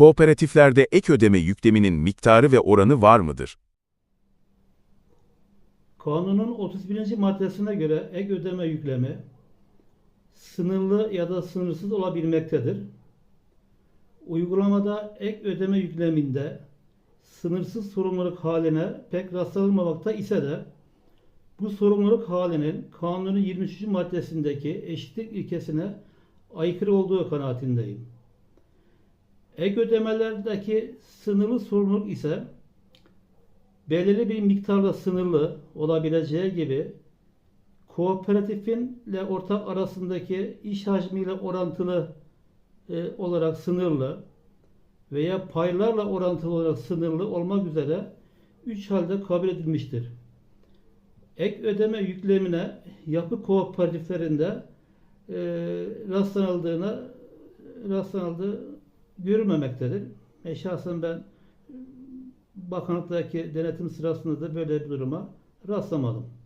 Kooperatiflerde ek ödeme yükleminin miktarı ve oranı var mıdır? Kanunun 31. maddesine göre ek ödeme yüklemi sınırlı ya da sınırsız olabilmektedir. Uygulamada ek ödeme yükleminde sınırsız sorumluluk haline pek rastlanılmamakta ise de bu sorumluluk halinin kanunun 23. maddesindeki eşitlik ilkesine aykırı olduğu kanaatindeyim. Ek ödemelerdeki sınırlı sorumluluk ise belirli bir miktarla sınırlı olabileceği gibi kooperatifin ile ortak arasındaki iş hacmiyle orantılı e, olarak sınırlı veya paylarla orantılı olarak sınırlı olmak üzere üç halde kabul edilmiştir. Ek ödeme yüklemine yapı kooperatiflerinde e, rastlanıldığına rastlanıldığı görülmemektedir. E, şahsen ben bakanlıktaki denetim sırasında da böyle bir duruma rastlamadım.